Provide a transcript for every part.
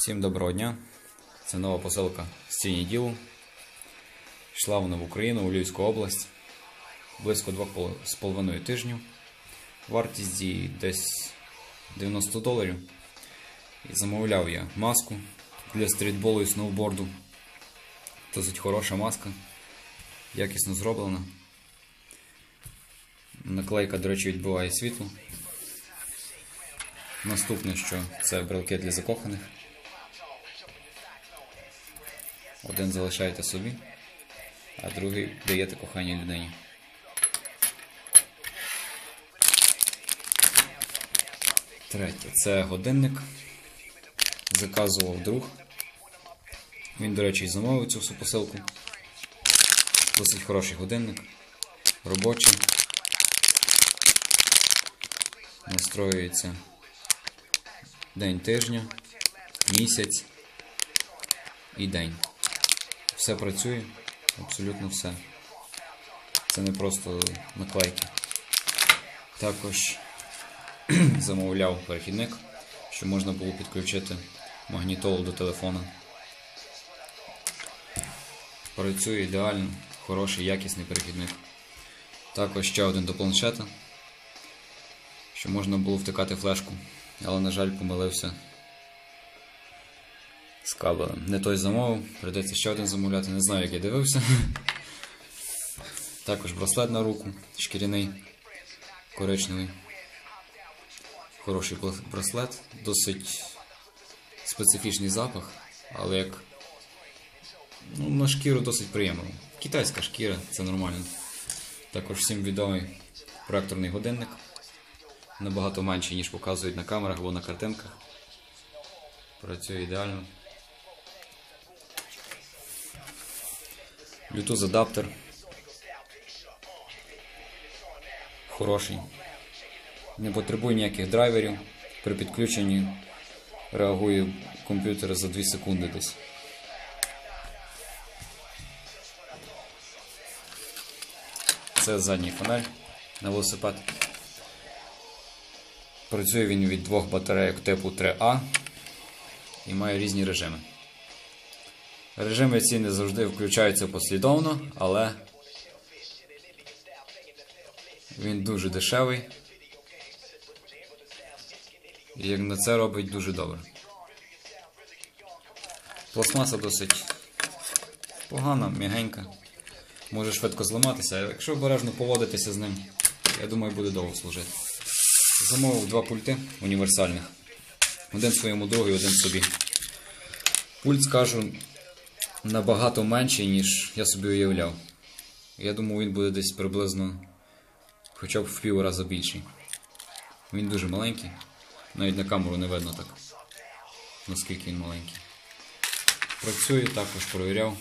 Всім доброго дня. Це нова посилка з ціні ділу. Йшла вона в Україну, у Львівську область. Близько 2,5 тижнів. Вартість її десь 90 доларів. І замовляв я маску для стрітболу і сноуборду. Досить хороша маска. Якісно зроблена. Наклейка, до речі, відбиває світло. Наступне, що це брелки для закоханих. Один залишаєте собі, а другий даєте коханій людині. Третє. Це годинник. Заказував друг. Він, до речі, замовив цю всю посилку. Досить хороший годинник. Робочий. Настроюється день тижня, місяць і день. Все працює, абсолютно все. Це не просто наклейки. Також замовляв перехідник, щоб можна було підключити магнітолу до телефона. Працює ідеально, хороший, якісний перехідник. Також ще один до планшета, щоб можна було втикати флешку, але, на жаль, помилився з кабелем. Не той замовив, прийдеться ще один замовляти, не знаю, як я дивився. Також браслет на руку, шкіряний, коричневий. Хороший браслет, досить специфічний запах, але як ну, на шкіру досить приємно. Китайська шкіра, це нормально. Також всім відомий проекторний годинник. Набагато менший, ніж показують на камерах або на картинках. Працює ідеально. Bluetooth адаптер. Хороший. Не потребує ніяких драйверів. При підключенні реагує комп'ютер за 2 секунди десь. Це задній фонарь на велосипед. Працює він від двох батарейок типу 3А і має різні режими. Режими ці не завжди включаються послідовно, але він дуже дешевий. І як на це робить дуже добре. Пластмаса досить погана, м'ягенька. Може швидко зламатися, якщо обережно поводитися з ним, я думаю, буде довго служити. Замовив два пульти універсальних. Один своєму другу один собі. Пульт, скажу, набагато менший, ніж я собі уявляв. Я думаю, він буде десь приблизно хоча б в пів раза більший. Він дуже маленький. Навіть на камеру не видно так, наскільки він маленький. Працює, також провіряв.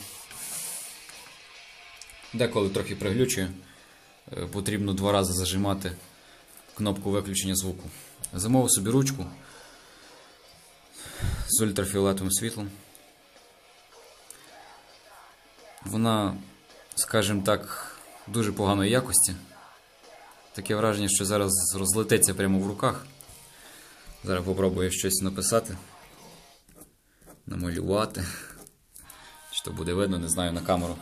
Деколи трохи приглючує. Потрібно два рази зажимати кнопку виключення звуку. Замовив собі ручку з ультрафіолетовим світлом. Вона, скажімо так, дуже поганої якості. Таке враження, що зараз розлететься прямо в руках. Зараз попробую щось написати, намалювати. Чи то буде видно, не знаю на камеру.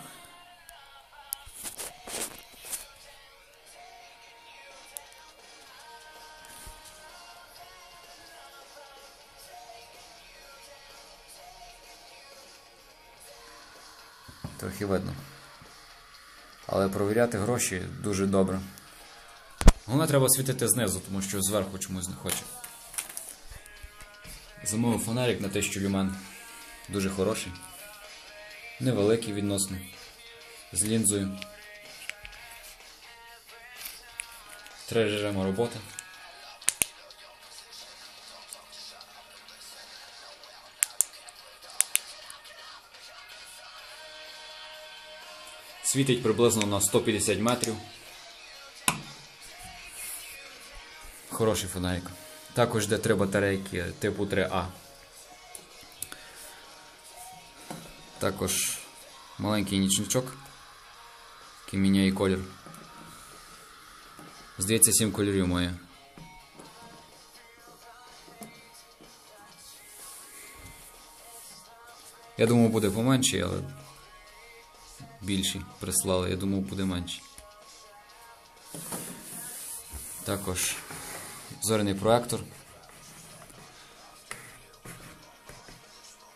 Трохи видно. Але провіряти гроші дуже добре. Головне треба світити знизу, тому що зверху чомусь не хоче. Замовив фонарик на 1000 люмен. Дуже хороший. Невеликий відносно. З лінзою. Три режими роботи. Світить приблизно на 150 метрів. Хороший фонарик. Також йде три батарейки типу 3А. Також маленький нічничок, який міняє колір. Здається, 7 кольорів має. Я думав, буде поменший, але більший прислали. Я думав, буде менший. Також зоряний проектор.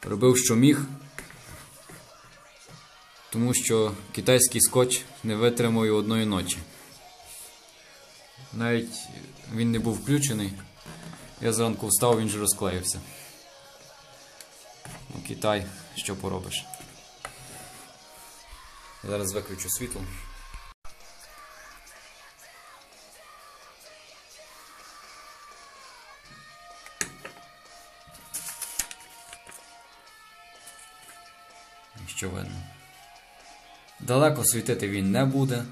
Робив, що міг, тому що китайський скотч не витримав і одної ночі. Навіть він не був включений. Я зранку встав, він же розклеївся. Ну, Китай, що поробиш. Зараз виключу світло. Що видно? Далеко світити він не буде.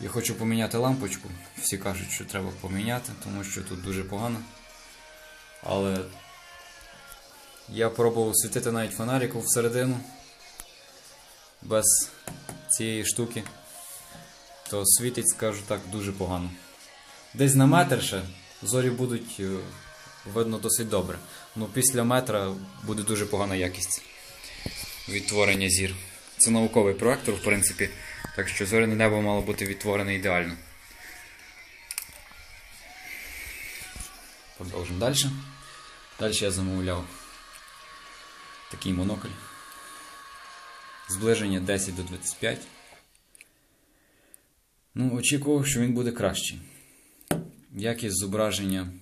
Я хочу поміняти лампочку. Всі кажуть, що треба поміняти, тому що тут дуже погано. Але я пробував світити навіть фонариком всередину без цієї штуки, то світить, скажу так, дуже погано. Десь на метр ще зорі будуть е, видно досить добре. Ну після метра буде дуже погана якість відтворення зір. Це науковий проектор, в принципі, так що зоряне небо мало бути відтворене ідеально. Продовжимо далі. Далі я замовляв такий монокль. Зближення 10 до 25. Ну, очікував, що він буде кращий. Якість зображення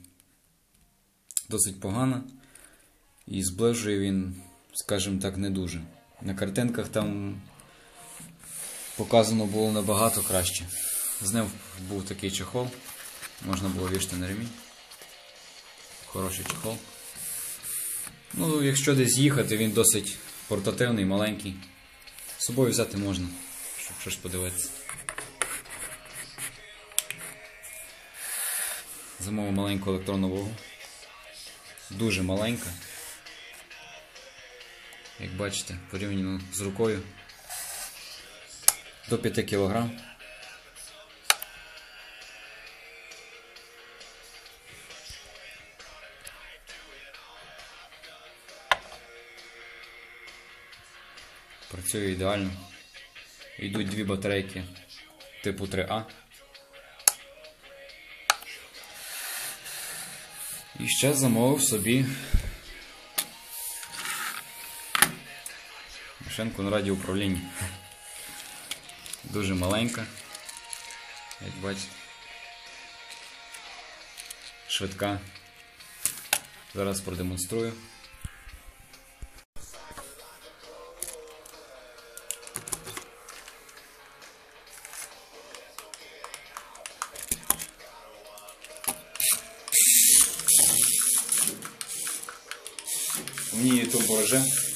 досить погана. І зближує він, скажімо так, не дуже. На картинках там показано було набагато краще. З ним був такий чехол. Можна було вішати на ремінь. Хороший чехол. Ну, якщо десь їхати, він досить портативний, маленький. З собою взяти можна, щоб щось подивитися. Замовив маленьку електронну вагу. Дуже маленька. Як бачите, порівняно з рукою до 5 кг. Працює ідеально. Йдуть дві батарейки типу 3А. І ще замовив собі машинку на радіоуправлінні. Дуже маленька. Як бачите. Швидка. Зараз продемонструю. В то є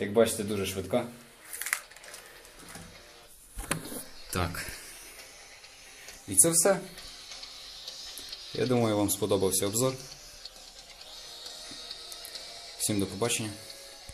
Як бачите, дуже швидка. Так. І це все. Я думаю, вам сподобався обзор. Всім до побачення.